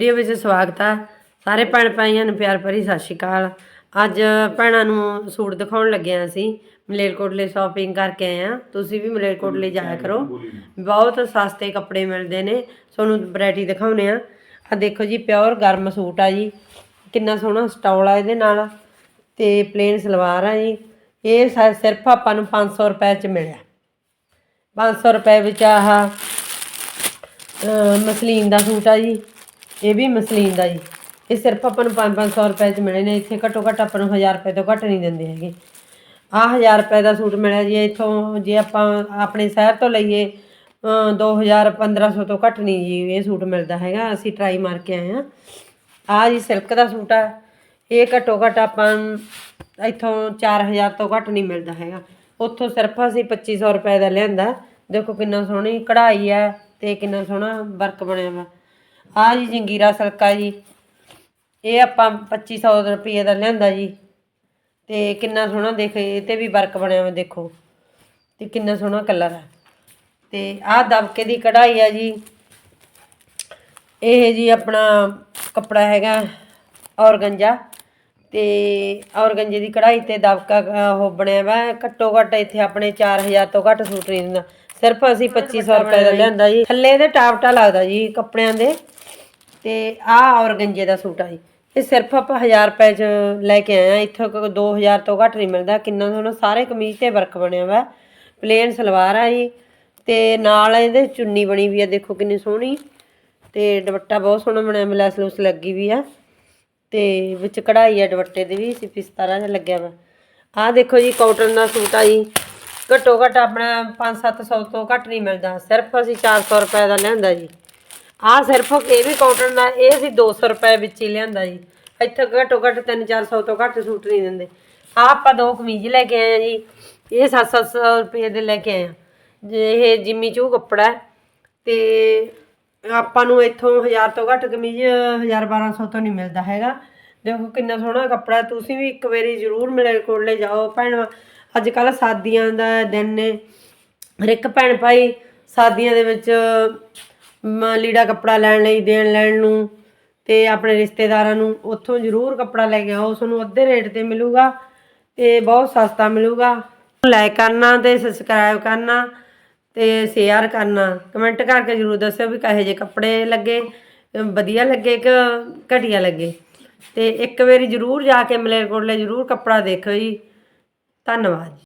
Video ਵਿੱਚ ਸਵਾਗਤ ਆ। ਸਾਰੇ ਭੈਣ ਭਾਈਆਂ ਨੂੰ ਪਿਆਰ ਭਰੀ ਸਤਿ ਸ਼੍ਰੀ ਅਕਾਲ। ਅੱਜ ਭੈਣਾਂ ਨੂੰ ਸੂਟ ਦਿਖਾਉਣ ਲੱਗੇ ਹਾਂ ਅਸੀਂ। ਮਲੇਰਕੋਟਲੇ ਸ਼ਾਪਿੰਗ ਕਰਕੇ ਆਏ ਆ। ਤੁਸੀਂ ਵੀ ਮਲੇਰਕੋਟਲੇ ਜਾਇਆ ਕਰੋ। ਬਹੁਤ ਸਸਤੇ ਕੱਪੜੇ ਮਿਲਦੇ ਨੇ। ਤੁਹਾਨੂੰ ਵੈਰਾਈਟੀ ਦਿਖਾਉਨੇ ਆ। ਆ ਦੇਖੋ ਜੀ ਪਿਓਰ ਗਰਮ ਸੂਟ ਆ ਜੀ। ਕਿੰਨਾ ਸੋਹਣਾ ਸਟਾਲ ਆ ਇਹਦੇ ਨਾਲ। ਤੇ ਪਲੇਨ ਸਲਵਾਰ ਆ ਜੀ। ਇਹ ਸਿਰਫ ਆਪਾਂ ਨੂੰ 500 ਰੁਪਏ ਚ ਮਿਲਿਆ। 500 ਰੁਪਏ ਵਿੱਚ ਆਹ ਮਸਲੀਨ ਦਾ ਸੂਟ ਆ ਜੀ। ਇਹ ਵੀ ਮਸਲੀਨ ਦਾ ਜੀ। ਇਹ ਸਿਰਫ ਆਪਾਂ ਨੂੰ 5-500 ਰੁਪਏ ਚ ਮਿਲੇ ਨੇ, ਇੱਥੇ ਘੱਟੋ ਘੱਟ ਆਪਾਂ ਨੂੰ 1000 ਰੁਪਏ ਤੋਂ ਘੱਟ ਨਹੀਂ ਦਿੰਦੇ ਹੈਗੇ। ਆਹ 1000 ਰੁਪਏ ਦਾ ਸੂਟ ਮਿਲਿਆ ਜੀ ਇੱਥੋਂ ਜੇ ਆਪਾਂ ਆਪਣੇ ਸ਼ਹਿਰ ਤੋਂ ਲਈਏ, ਅਹ 2000 1500 ਤੋਂ ਘੱਟ ਨਹੀਂ ਜੀ ਇਹ ਸੂਟ ਮਿਲਦਾ ਹੈਗਾ, ਅਸੀਂ ਟਰਾਈ ਮਾਰ ਕੇ ਆਏ ਆ ਆਹ ਜੀ ਸਿਲਕ ਦਾ ਸੂਟ ਆ, ਇਹ ਘੱਟੋ ਘੱਟ ਆਪਾਂ ਨੂੰ ਇੱਥੋਂ 4000 ਤੋਂ ਘੱਟ ਨਹੀਂ ਮਿਲਦਾ ਹੈਗਾ। ਉੱਥੋਂ ਸਿਰਫ ਅਸੀਂ 2500 ਰੁਪਏ ਦਾ ਲਿਆਂਦਾ, ਦੇਖੋ ਕਿੰਨਾ ਸੋਹਣੀ ਕਢਾਈ ਆ ਤੇ ਕਿੰਨਾ ਸੋਹਣਾ ਵਰਕ ਬਣਿਆ ਵਾ। ਆਹ ਜੀ ਜੰਗੀਰਾ ਸਲਕਾ ਜੀ। ਇਹ ਆਪਾਂ 2500 ਰੁਪਏ ਦਾ ਲਿਆਂਦਾ ਜੀ। ਤੇ ਕਿੰਨਾ ਸੋਹਣਾ ਦੇਖ ਇਹ ਤੇ ਵੀ ਵਰਕ ਬਣਿਆ ਵਾ ਦੇਖੋ। ਤੇ ਕਿੰਨਾ ਸੋਹਣਾ ਕਲਰ ਹੈ ਤੇ ਆਹ ਦਬਕੇ ਦੀ ਕਢਾਈ ਆ ਜੀ। ਇਹ ਜੀ ਆਪਣਾ ਕੱਪੜਾ ਹੈਗਾ ਔਰਗੰਜਾ। ਤੇ ਔਰਗੰਜੇ ਦੀ ਕਢਾਈ ਤੇ ਦਬਕਾ ਉਹ ਬਣਿਆ ਵਾ। ਘੱਟੋ ਘੱਟ ਇੱਥੇ ਆਪਣੇ 4000 ਤੋਂ ਘੱਟ ਸੂਟ ਨਹੀਂ ਦਿੰਦਾ। ਸਿਰਫ ਅਸੀਂ 2500 ਰੁਪਏ ਦਾ ਲਿਆਂਦਾ ਜੀ। ਥੱਲੇ ਇਹਦੇ ਟਾਪਟਾ ਲੱਗਦਾ ਜੀ ਕੱਪੜਿਆਂ ਦੇ। ਤੇ ਆਹ ਔਰਗੰਜੇ ਦਾ ਸੂਟ ਆ ਜੀ। ਇਹ ਸਿਰਫ ਆਪਾਂ 1000 ਰੁਪਏ ਚ ਲੈ ਕੇ ਆਏ ਆ। ਇੱਥੋਂ ਕੋਈ 2000 ਤੋਂ ਘੱਟ ਨਹੀਂ ਮਿਲਦਾ। ਕਿੰਨਾ ਸੋਹਣਾ ਸਾਰੇ ਕਮੀਜ਼ ਤੇ ਵਰਕ ਬਣਿਆ ਵਾ। ਪਲੇਨ ਸਲਵਾਰ ਆ ਜੀ। ਤੇ ਨਾਲ ਇਹਦੇ ਚੁੰਨੀ ਬਣੀ ਵੀ ਆ। ਦੇਖੋ ਕਿੰਨੀ ਸੋਹਣੀ। ਤੇ ਦੁਪੱਟਾ ਬਹੁਤ ਸੋਹਣਾ ਬਣਿਆ। ਮਿਲਾਸ ਲੂਸ ਲੱਗੀ ਵੀ ਆ। ਤੇ ਵਿੱਚ ਕਢਾਈ ਆ ਦੁਪੱਟੇ ਦੇ ਵੀ। ਸੀ ਪਿਸਤਾਰਾ ਜਿਹਾ ਲੱਗਿਆ ਵਾ। ਆਹ ਦੇਖੋ ਜੀ ਕਾਟਨ ਦਾ ਸੂਟ ਆ ਜੀ। ਘੱਟੋ ਘੱਟ ਆਪਣਾ 5-700 ਤੋਂ ਘੱਟ ਨਹੀਂ ਮਿਲਦਾ। ਸਿਰਫ ਅਸੀਂ 400 ਰੁਪਏ ਦਾ ਲਿਆਂਦਾ ਜੀ। ਆਹ ਸਿਰਫ ਇਹ ਵੀ ਕਾਟਨ ਦਾ, ਇਹ ਅਸੀਂ 200 ਰੁਪਏ ਵਿੱਚ ਹੀ ਲਿਆਂਦਾ ਜੀ। ਇੱਥੇ ਘੱਟੋ ਘੱਟ 3-400 ਤੋਂ ਘੱਟ ਸੂਟ ਨਹੀਂ ਦਿੰਦੇ। ਆਹ ਆਪਾਂ ਦੋ ਕਮੀਜ਼ ਲੈ ਕੇ ਆਏ ਆ ਜੀ। ਇਹ 700 ਰੁਪਏ ਦੇ ਲੈ ਕੇ ਆਏ ਆ। ਜੇ ਇਹ ਜਿੰਮੀ ਚੂ ਕੱਪੜਾ ਹੈ, ਤੇ ਆਪਾਂ ਨੂੰ ਇੱਥੋਂ 1000 ਤੋਂ ਘੱਟ ਕਮੀਜ਼ 1000 1200 ਤੋਂ ਨਹੀਂ ਮਿਲਦਾ ਹੈਗਾ। ਦੇਖੋ ਕਿੰਨਾ ਸੋਹਣਾ ਕੱਪੜਾ ਤੁਸੀਂ ਵੀ ਇੱਕ ਵਾਰੀ ਜ਼ਰੂਰ ਮੇਰੇ ਕੋਲੇ ਜਾਓ ਭੈਣ। ਅੱਜ ਕੱਲ ਸਾਦੀਆਂ ਦਾ ਦਿਨ ਨੇ। ਹਰ ਇੱਕ ਭੈਣ ਭਾਈ ਸਾਦੀਆਂ ਦੇ ਵਿੱਚ ਲੀੜਾ ਕੱਪੜਾ ਲੈਣ ਲਈ ਦੇਣ ਲੈਣ ਨੂੰ ਤੇ ਆਪਣੇ ਰਿਸ਼ਤੇਦਾਰਾਂ ਨੂੰ ਉੱਥੋਂ ਜ਼ਰੂਰ ਕੱਪੜਾ ਲੈ ਕੇ ਆਓ ਤੁਹਾਨੂੰ ਅੱਧੇ ਰੇਟ ਤੇ ਮਿਲੂਗਾ ਤੇ ਬਹੁਤ ਸਸਤਾ ਮਿਲੂਗਾ। ਲਾਈਕ ਕਰਨਾ ਤੇ ਸਬਸਕ੍ਰਾਈਬ ਕਰਨਾ ਤੇ ਸ਼ੇਅਰ ਕਰਨਾ। ਕਮੈਂਟ ਕਰਕੇ ਜਰੂਰ ਦੱਸਿਓ ਵੀ ਕਹੇ ਜੇ ਕੱਪੜੇ ਲੱਗੇ, ਵਧੀਆ ਲੱਗੇ ਕਿ ਘਟੀਆ ਲੱਗੇ। ਤੇ ਇੱਕ ਵਾਰੀ ਜਰੂਰ ਜਾ ਕੇ ਮਲੇਰਕੋਟਲੇ ਜਰੂਰ ਕੱਪੜਾ ਦੇਖਿਓ ਜੀ। ਧੰਨਵਾਦ ਜੀ।